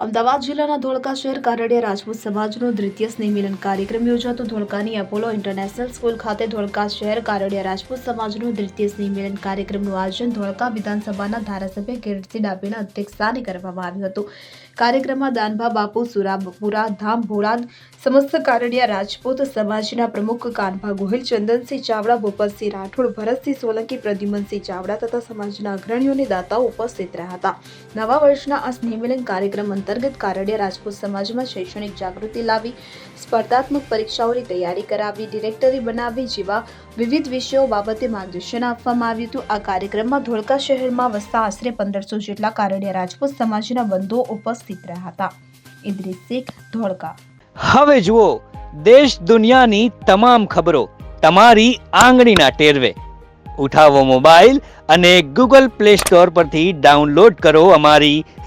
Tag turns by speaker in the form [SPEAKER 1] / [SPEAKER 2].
[SPEAKER 1] અમદાવાદ જિલ્લાના ધોળકા શહેર કારડિયા રાજપૂત સમાજનો દ્વિતીય સ્નેહ મિલન કાર્યક્રમ યોજાતો. ધોળકાની એપોલો ઇન્ટરનેશનલ સ્કૂલ ખાતે ધોળકા શહેર કારડિયા રાજપૂત સમાજનો દ્વિતીય સ્નેહ મિલન કાર્યક્રમનું આયોજન ધોળકા વિધાનસભાના ધારાસભ્ય કિરીટસિંહ ડાભીના અધ્યક્ષસ્થાને કરવામાં આવ્યું હતું. કાર્યક્રમમાં દાનભા બાપુ, સુરાપુરા ધામ, ભોળાદ સમસ્ત કારડિયા રાજપૂત સમાજના પ્રમુખ કાનભા ગોહિલ, ચંદનસિંહ ચાવડા, ભૂપતસિંહ રાઠોડ, ભરતસિંહ સોલંકી, પ્રદ્યુમનસિંહ ચાવડા તથા સમાજના અગ્રણીઓની દાતાઓ ઉપસ્થિત રહ્યા હતા. નવા વર્ષના આ સ્નેહમિલન કાર્યક્રમ અંતર્ગત કારડિયા રાજપૂત સમાજમાં શૈક્ષણિક જાગૃતિ લાવી, સ્પર્ધાત્મક પરીક્ષાઓની તૈયારી કરાવી, ડિરેક્ટરી બનાવી જેવા વિવિધ વિષયો બાબતે માર્ગદર્શન આપવામાં આવ્યું હતું. આ કાર્યક્રમમાં ધોળકા શહેરમાં વસતા આશરે પંદરસો જેટલા કારડિયા રાજપૂત સમાજના બંધુઓ ઉપસ્થિત રહ્યા હતા. ઇદ્રિસ શેખ, ધોળકા.
[SPEAKER 2] હવે જુઓ, દેશ દુનિયાની તમામ ખબરો તમારી આંગળીના ટેરવે. ઉઠાવો મોબાઈલ અને ગૂગલ પ્લે સ્ટોર પરથી ડાઉનલોડ કરો અમારી